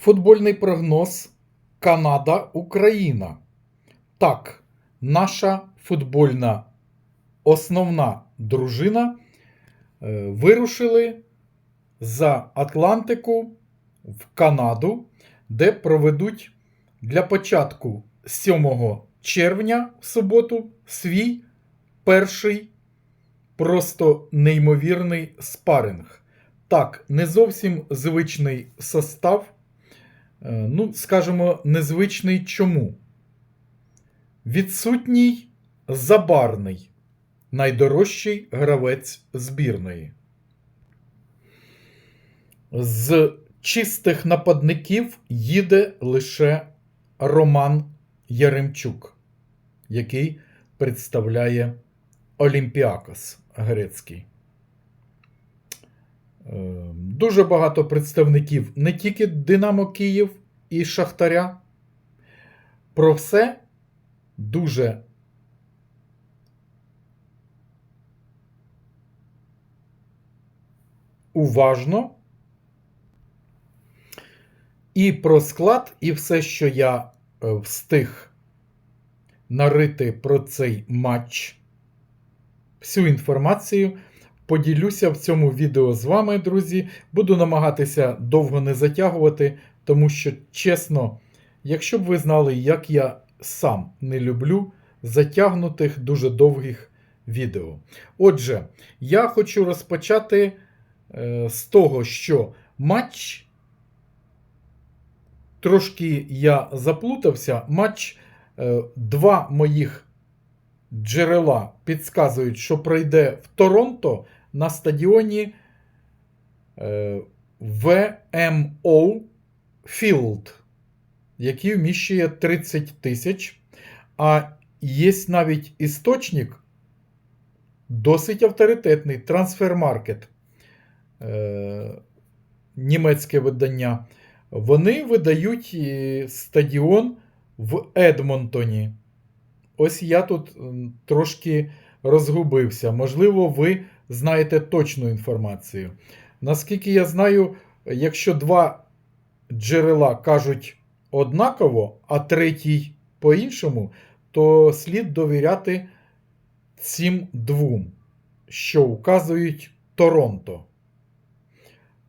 Футбольний прогноз Канада-Україна. Так, наша футбольна основна дружина е, вирушили за Атлантику в Канаду, де проведуть для початку 7 червня в суботу свій перший просто неймовірний спаринг. Так, не зовсім звичний состав. Е, Ну, скажімо, незвичний чому? Відсутній забарний, найдорожчий гравець збірної. З чистих нападників їде лише Роман Яремчук, який представляє Олімпіакос грецький. Е, Дуже багато представників не тільки Динамо Київ і Шахтаря. Про все дуже уважно. І про склад, і все, що я е, встиг нарити про цей матч. Всю інформацію поділюся в цьому відео з вами, друзі. Буду намагатися довго не затягувати, тому що, чесно, якщо б ви знали, як я сам не люблю затягнутих дуже довгих відео. Отже, я хочу розпочати е, з того, що матч. Трошки я заплутався. Матч е, два моїх джерела підказують, що пройде в Торонто на стадіоні е, VMO Field, який вміщує 30 тисяч. А є навіть істочник досить авторитетний трансфермаркет, е, німецьке видання. Вони видають е, стадіон в Едмонтоні. Ось я тут трошки розгубився. Можливо, ви знаєте точну інформацію. Наскільки я знаю, якщо два джерела кажуть однаково, а третій по-іншому, то слід довіряти цим двом, що вказують Торонто.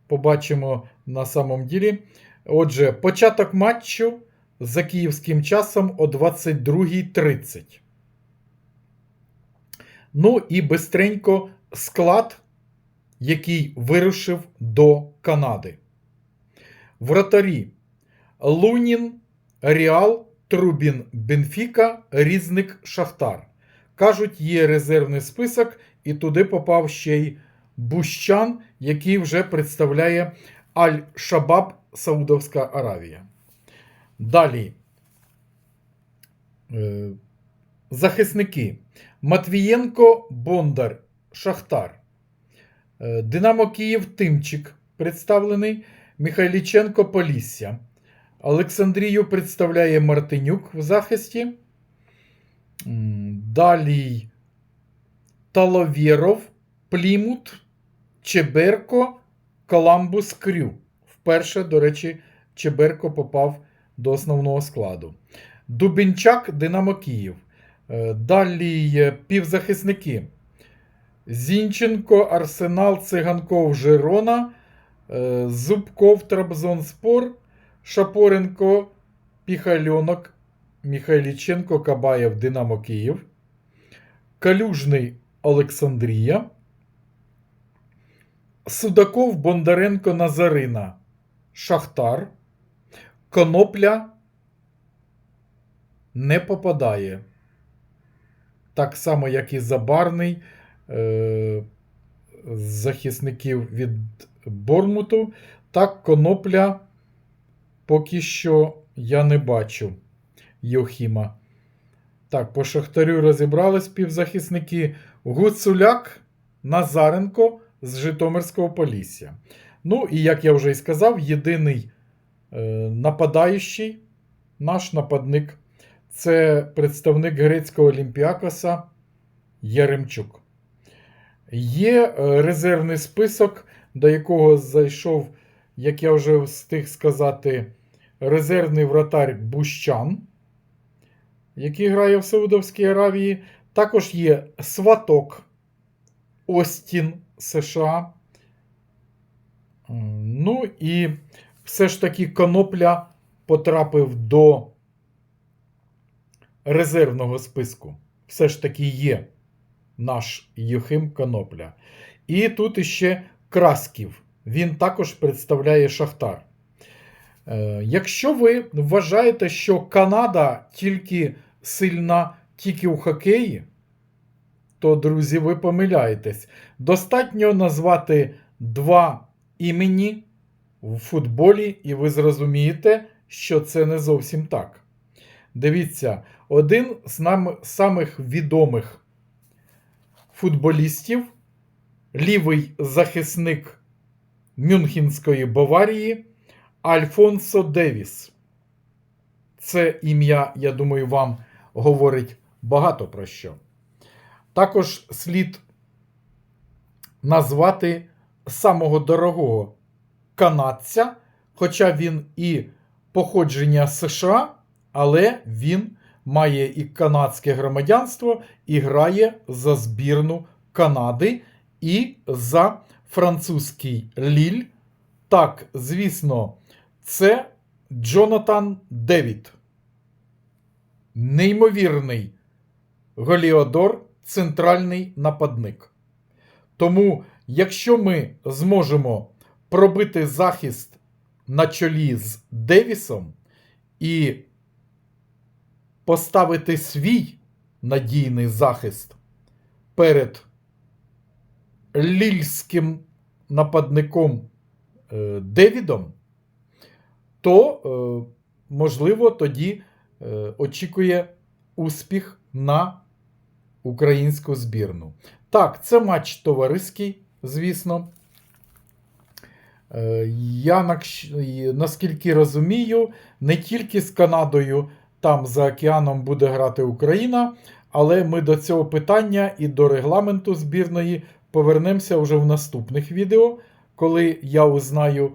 Побачимо на самом ділі. Отже, початок матчу за київським часом о 22.30. Ну і бистренько склад, який вирушив до Канади. Вратарі Лунін, Ріал, Трубін, Бенфіка, Різник, Шахтар. Кажуть, є резервний список, і туди попав ще й Бущан, який вже представляє Аль-Шабаб Саудовська Аравія. Далі. Е, Захисники. Матвієнко Бондар Шахтар. Е, Динамо Київ Тимчик представлений. Михайліченко Полісся. Олександрію представляє Мартинюк в захисті. Далі Таловєров, Плімут, Чеберко, Коламбус Крю. Вперше, до речі, Чеберко попав до основного складу. Дубінчак Динамо Київ. Е, Далі півзахисники. Зінченко, Арсенал, Циганков, Жирона, е, Зубков, Трабзонспор, Шапоренко, Піхальонок, Міхайліченко, Кабаєв, Динамо Київ. Калюжний Олександрія. Судаков, Бондаренко, Назарина, Шахтар. Конопля не попадає. Так само, як і Забарний захисників від Бормуту. Так, конопля поки що я не бачу Йохіма. Так, по Шахтарю розібрались півзахисники. Гуцуляк, Назаренко з Житомирського Полісся. Ну, і як я вже і сказав, єдиний е, нападаючий, наш нападник, це представник грецького Олімпіакоса Яремчук. Є е, резервний список, до якого зайшов, як я вже встиг сказати, резервний вратар Бущан, який грає в Саудовській Аравії. Також є Сваток Остін США. Ну і все ж таки Конопля потрапив до резервного списку. Все ж таки є наш Юхим Конопля. І тут іще Красків. Він також представляє Шахтар. Е, Якщо ви вважаєте, що Канада тільки сильна тільки у хокеї, то, друзі, ви помиляєтесь. Достатньо назвати два імені в футболі, і ви зрозумієте, що це не зовсім так. Дивіться, один з нам, самих відомих футболістів, лівий захисник Мюнхенської Баварії Альфонсо Девіс. Це ім'я, я думаю, вам говорить багато про що. Також слід назвати самого дорогого канадця, хоча він і походження США, але він має і канадське громадянство і грає за збірну Канади і за французький Ліль. Так, звісно, це Джонатан Девід. Неймовірний Голіодор, центральний нападник. Тому, якщо ми зможемо пробити захист на чолі з Девісом і поставити свій надійний захист перед лільським нападником е, Девідом, то, е, можливо, тоді е, очікує успіх на українську збірну. Так, це матч товариський, звісно. Я наскільки розумію, не тільки з Канадою там за океаном буде грати Україна, але ми до цього питання і до регламенту збірної повернемося вже в наступних відео, коли я узнаю,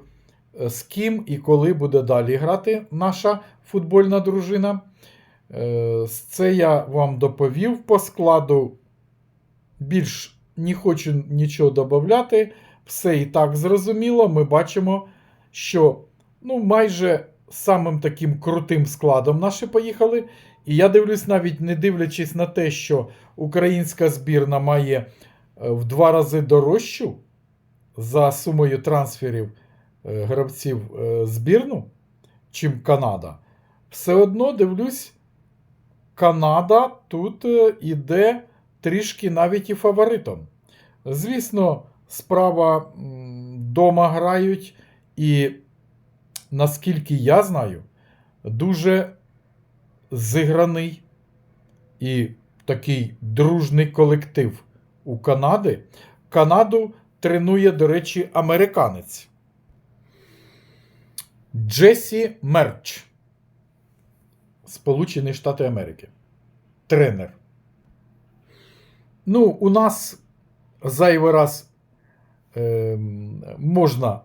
е, з ким і коли буде далі грати наша футбольна дружина. Е, Це я вам доповів по складу. Більш не хочу нічого додати. Все і так зрозуміло. Ми бачимо, що ну, майже самим таким крутим складом наші поїхали. І я дивлюсь, навіть не дивлячись на те, що українська збірна має е, в два рази дорожчу за сумою трансферів е, гравців е, збірну, чим Канада. Все одно дивлюсь, Канада тут іде трішки навіть і фаворитом. Звісно, справа дома грають, і наскільки я знаю, дуже зіграний і такий дружний колектив у Канади. Канаду тренує, до речі, американець Джесі Мерч. Сполучені Штати Америки. Тренер. Ну, у нас зайвий раз е, можна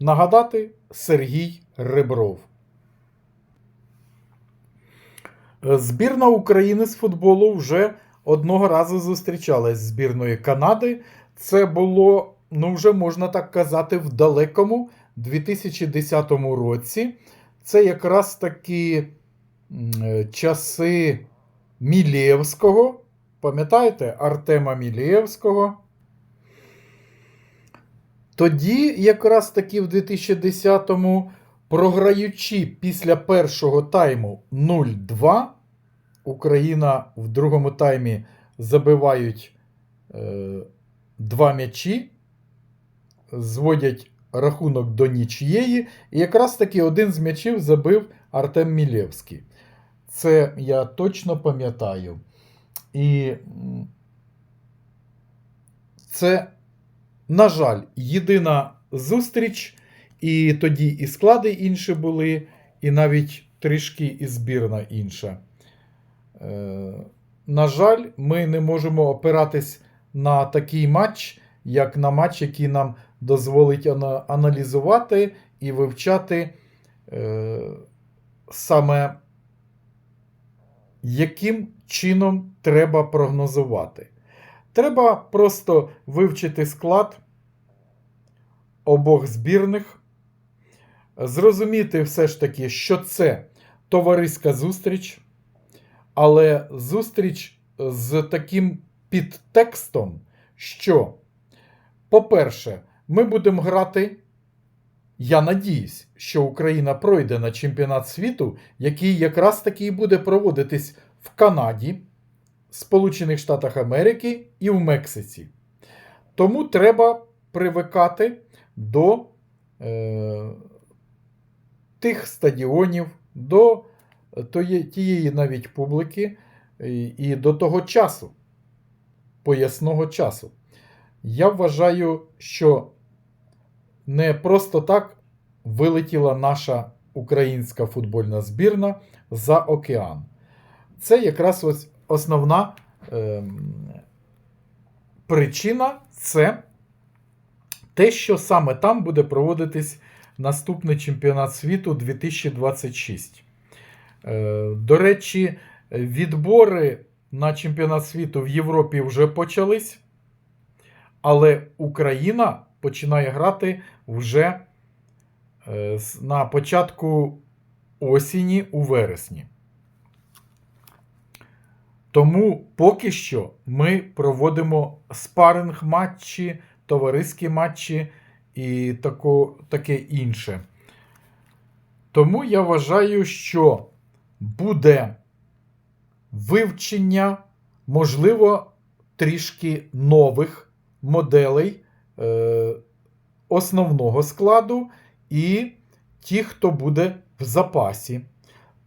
нагадати Сергій Ребров. Збірна України з футболу вже одного разу зустрічалась з збірною Канади. Це було, ну вже можна так казати, в далекому 2010 році. Це якраз таки е, часи Мілєвського. Пам'ятаєте Артема Мілєвського? Тоді, якраз таки в 2010-му, програючи після першого тайму 0-2, Україна в другому таймі забивають е, два м'ячі, зводять рахунок до нічієї. І якраз таки один з м'ячів забив Артем Мілєвський. Це я точно пам'ятаю. І це, на жаль, єдина зустріч, і тоді і склади інші були, і навіть трішки і збірна інша. Е, на жаль, ми не можемо опиратись на такий матч, як на матч, який нам дозволить аналізувати і вивчати е, саме яким чином треба прогнозувати? Треба просто вивчити склад обох збірних, зрозуміти все ж таки, що це товариська зустріч, але зустріч з таким підтекстом, що, по-перше, ми будемо грати. Я надіюсь, що Україна пройде на чемпіонат світу, який якраз таки і буде проводитись в Канаді, Сполучених Штатах Америки і в Мексиці. Тому треба привикати до е, тих стадіонів, до тієї навіть публіки і до того часу, поясного часу. Я вважаю, що не просто так вилетіла наша українська футбольна збірна за океан. Це якраз ось основна ем, причина це те, що саме там буде проводитись наступний чемпіонат світу 2026. Е, До речі, відбори на чемпіонат світу в Європі вже почались, але Україна починає грати вже е, на початку осені у вересні. Тому поки що ми проводимо спаринг матчі, товариські матчі і тако, таке інше. Тому я вважаю, що буде вивчення, можливо, трішки нових моделей е, основного складу і ті, хто буде в запасі.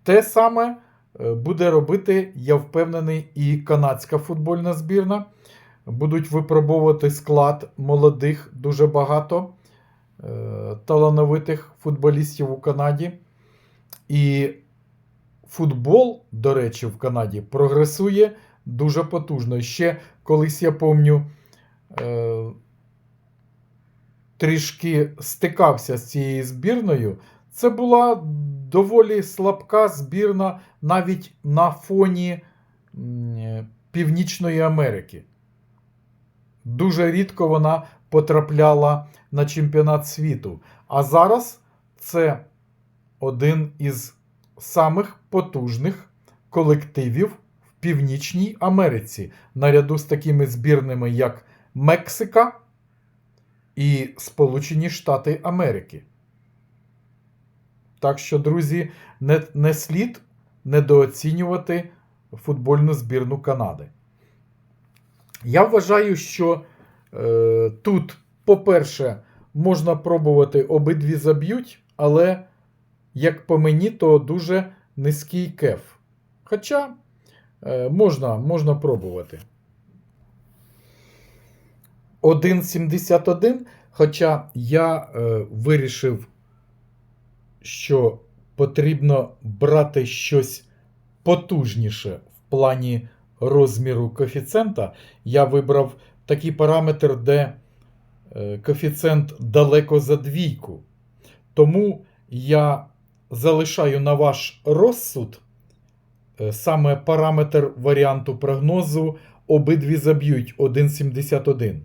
Те саме буде робити, я впевнений, і канадська футбольна збірна. Будуть випробовувати склад молодих дуже багато е, талановитих футболістів у Канаді. І футбол, до речі, в Канаді прогресує дуже потужно. Ще колись я пам'ятаю, е, трішки стикався з цією збірною. Це була доволі слабка збірна навіть на фоні Північної Америки. Дуже рідко вона потрапляла на чемпіонат світу. А зараз це один із самих потужних колективів в Північній Америці, наряду з такими збірними, як Мексика і Сполучені Штати Америки. Так що, друзі, не, не слід недооцінювати футбольну збірну Канади. Я вважаю, що е, тут, по-перше, можна пробувати обидві заб'ють, але, як по мені, то дуже низький кеф. Хоча е, можна, можна пробувати. 1,71. Хоча я е, вирішив, що потрібно брати щось потужніше в плані розміру коефіцієнта, я вибрав такий параметр, де е, коефіцієнт далеко за двійку. Тому я залишаю на ваш розсуд е, саме параметр варіанту прогнозу обидві заб'ють 1,71.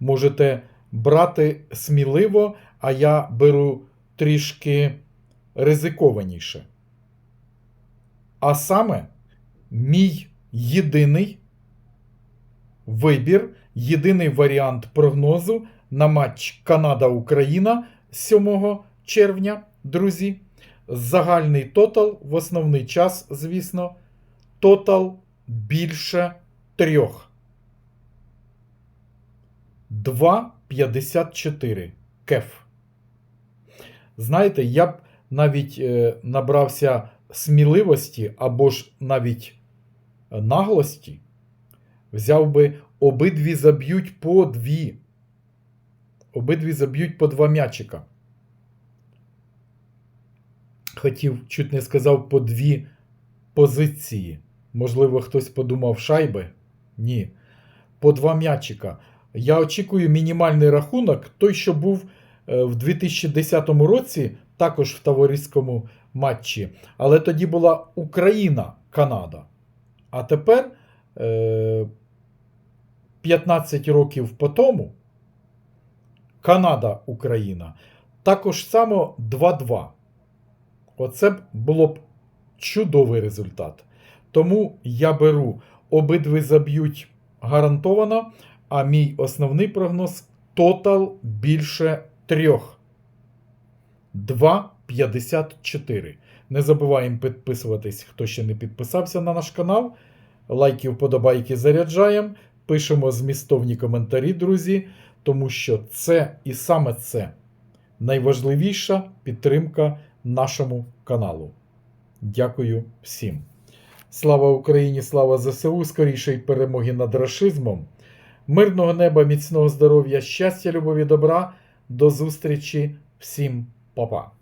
Можете брати сміливо, а я беру трішки ризикованіше. А саме, мій єдиний вибір, єдиний варіант прогнозу на матч Канада-Україна 7 червня, друзі. Загальний тотал в основний час, звісно, тотал більше трьох. 2,54 кеф. Знаєте, я б навіть е, набрався сміливості або ж навіть наглості, взяв би обидві заб'ють по дві. Обидві заб'ють по два м'ячика. Хотів, чуть не сказав, по дві позиції. Можливо, хтось подумав шайби? Ні. По два м'ячика. Я очікую мінімальний рахунок, той, що був е, в 2010 році також в товариському матчі. Але тоді була Україна-Канада. А тепер, е, 15 років по тому, Канада-Україна. Також само 2-2. Оце б було б чудовий результат. Тому я беру обидві заб'ють гарантовано, а мій основний прогноз тотал більше трьох. 2,54. Не забуваємо підписуватись, хто ще не підписався на наш канал. Лайки, вподобайки заряджаємо. Пишемо змістовні коментарі, друзі, тому що це і саме це найважливіша підтримка нашому каналу. Дякую всім. Слава Україні, слава ЗСУ, скорішої перемоги над рашизмом. Мирного неба, міцного здоров'я, щастя, любові, добра. До зустрічі всім, pop up.